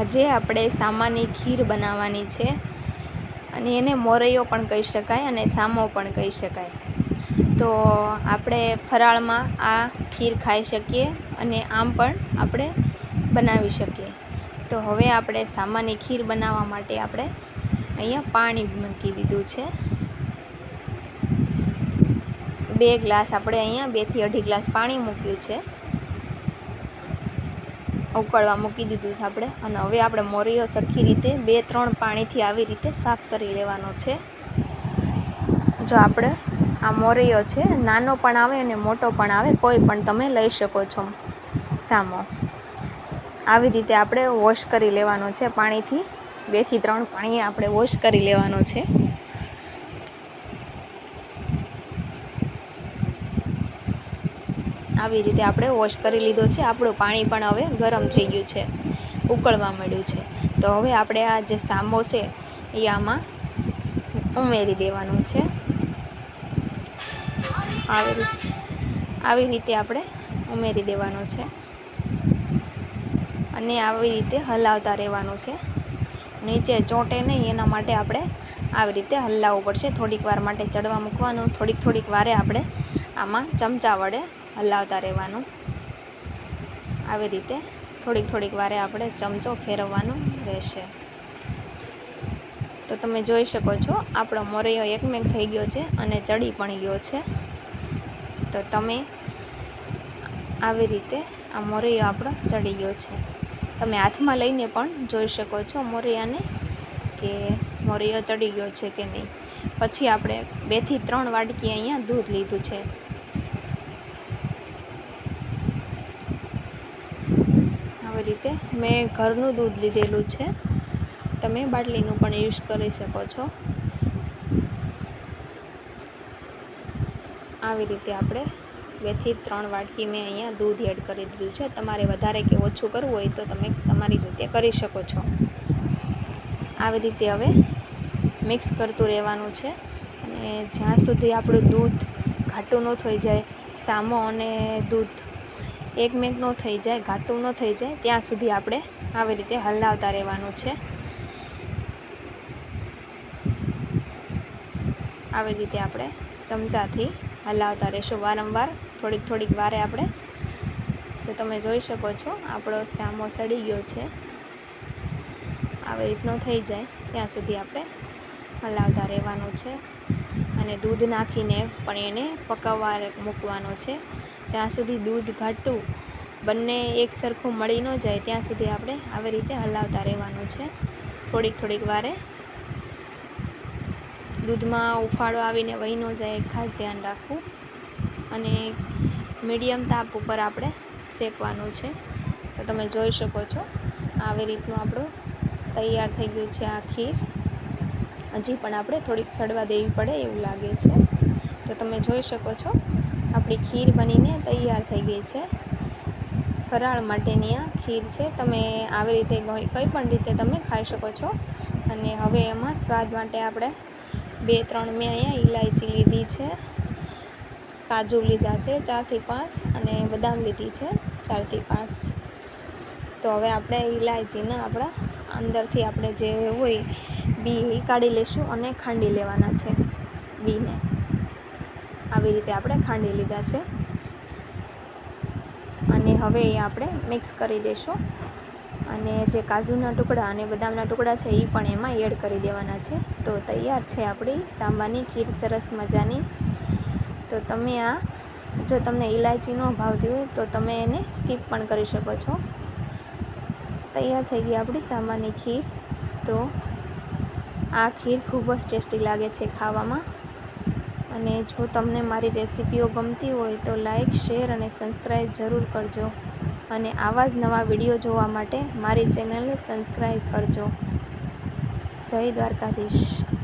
આજે આપણે સામાની ખીર બનાવવાની છે અને એને મોરૈયો પણ કહી શકાય અને સામો પણ કહી શકાય. તો આપણે ફરાળમાં આ ખીર ખાઈ શકીએ અને આમ પણ આપણે બનાવી શકીએ. તો હવે આપણે સામાની ખીર બનાવવા માટે આપણે અહીંયા પાણી મૂકી દીધું છે. બે ગ્લાસ આપણે અહીંયા બેથી અઢી ગ્લાસ પાણી મૂક્યું છે. ઉકળવા મૂકી દીધું છે આપણે. અને હવે આપણે મોરીઓ સરખી રીતે બે ત્રણ પાણીથી આવી રીતે સાફ કરી લેવાનો છે. જો આપણે આ મોરૈયો છે, નાનો પણ આવે અને મોટો પણ આવે, કોઈ પણ તમે લઈ શકો છો. સામો. આવી રીતે આપણે વોશ કરી લેવાનો છે પાણીથી. બેથી ત્રણ પાણી આપણે વોશ કરી લેવાનો છે. આવી રીતે આપણે વોશ કરી લીધો છે. આપણું પાણી પણ હવે ગરમ થઈ ગયું છે, ઉકળવા માંડ્યું છે. તો હવે આપણે આ જે સામો છે, એ આમાં ઉમેરી દેવાનું છે. આવી આવી રીતે આપણે ઉમેરી દેવાનો છે. અને આવી રીતે હલાવતા રહેવાનું છે. નીચે ચોંટે નહીં, એના માટે આપણે આવી રીતે હલાવવું પડશે. થોડીક વાર માટે ચડવા મૂકવાનું, થોડીક થોડીક વારે આપણે આમાં ચમચા વડે હલાવતા રહેવાનું. આવી રીતે થોડીક થોડીક વારે આપણે ચમચો ફેરવવાનો રહેશે. તો તમે જોઈ શકો છો, આપણો મોરૈયો એકમેક થઈ ગયો છે અને ચડી પણ ગયો છે. તો તમે આવી રીતે આ મોરૈયો આપણો ચડી ગયો છે. તમે હાથમાં લઈને પણ જોઈ શકો છો મોરૈયાને કે મોરૈયો ચડી ગયો છે કે નહીં. પછી આપણે બેથી ત્રણ વાટકી અહીંયા દૂધ લીધું છે. આવી રીતે મેં ઘરનું દૂધ લીધેલું છે. તમે બાટલીનું પણ યુઝ કરી શકો છો. આવી રીતે આપણે બેથી ત્રણ વાટકી મેં અહીંયા દૂધ એડ કરી દીધું છે. તમારે વધારે કે ઓછું કરવું હોય તો તમે તમારી રીતે કરી શકો છો. આવી રીતે હવે મિક્સ કરતું રહેવાનું છે અને જ્યાં સુધી આપણું દૂધ ઘાટું ન થઈ જાય, સામો અને દૂધ એકમેક ન થઈ જાય, ઘાટું ન થઈ જાય, ત્યાં સુધી આપણે આવી રીતે હલાવતા રહેવાનું છે. આવી રીતે આપણે ચમચાથી હલાવતા રહેશું. વારંવાર, થોડીક થોડીક વારે આપણે, જો તમે જોઈ શકો છો, આપણો સામો સડી ગયો છે. આવી રીતનો થઈ જાય, ત્યાં સુધી આપણે હલાવતા રહેવાનું છે. અને દૂધ નાખીને પણ એને પકાવવા મૂકવાનો છે. જ્યાં સુધી દૂધ ઘાટું બંને એક સરખું મળી ન જાય, ત્યાં સુધી આપણે આવી રીતે હલાવતા રહેવાનું છે. થોડીક થોડીક વારે દૂધમાં ઉફાળો આવીને વહી ન જાય ખાસ ધ્યાન રાખવું. અને મીડિયમ તાપ ઉપર આપણે શેકવાનું છે. તો તમે જોઈ શકો છો, આવી રીતનું આપણું તૈયાર થઈ ગયું છે આ ખીર. હજી પણ આપણે થોડીક સડવા દેવી પડે એવું લાગે છે. તો તમે જોઈ શકો છો, આપણી ખીર બનીને તૈયાર થઈ ગઈ છે. ફરાળ માટેની આ ખીર છે. તમે આવી રીતે કંઈ પણ રીતે તમે ખાઈ શકો છો. અને હવે એમાં સ્વાદ માટે આપણે બે, ત્રણ મેં અહીંયા ઇલાયચી લીધી છે, કાજુ લીધા છે ચારથી પાંચ અને બદામ લીધી છે ચારથી પાંચ. તો હવે આપણે ઇલાયચીના આપણા અંદરથી આપણે જે હોય, બી કાઢી લઈશું અને ખાંડી લેવાના છે, બીને. આવી રીતે આપણે ખાંડી લીધા છે. અને હવે એ આપણે મિક્સ કરી દઈશું અને જે કાજુના ટુકડા અને બદામના ટુકડા છે, એ પણ એમાં એડ કરી દેવાના છે. તો તૈયાર છે આપણી સાંબાની ખીર સરસ મજાની. તો તમે આ, જો તમને ઇલાયચીનો ભાવતી હોય તો તમે એને સ્કીપ પણ કરી શકો છો. તૈયાર થઈ ગઈ આપણી સામાન્ય ખીર. તો આ ખીર ખૂબ જ ટેસ્ટી લાગે છે ખાવામાં. અને જો તમને મારી રેસીપીઓ ગમતી હોય તો લાઇક શેર અને સબસ્ક્રાઈબ જરૂર કરજો. અને આવા જ નવા વીડિયો જોવા માટે મારી ચેનલને સબસ્ક્રાઈબ કરજો. જય દ્વારકાધીશ.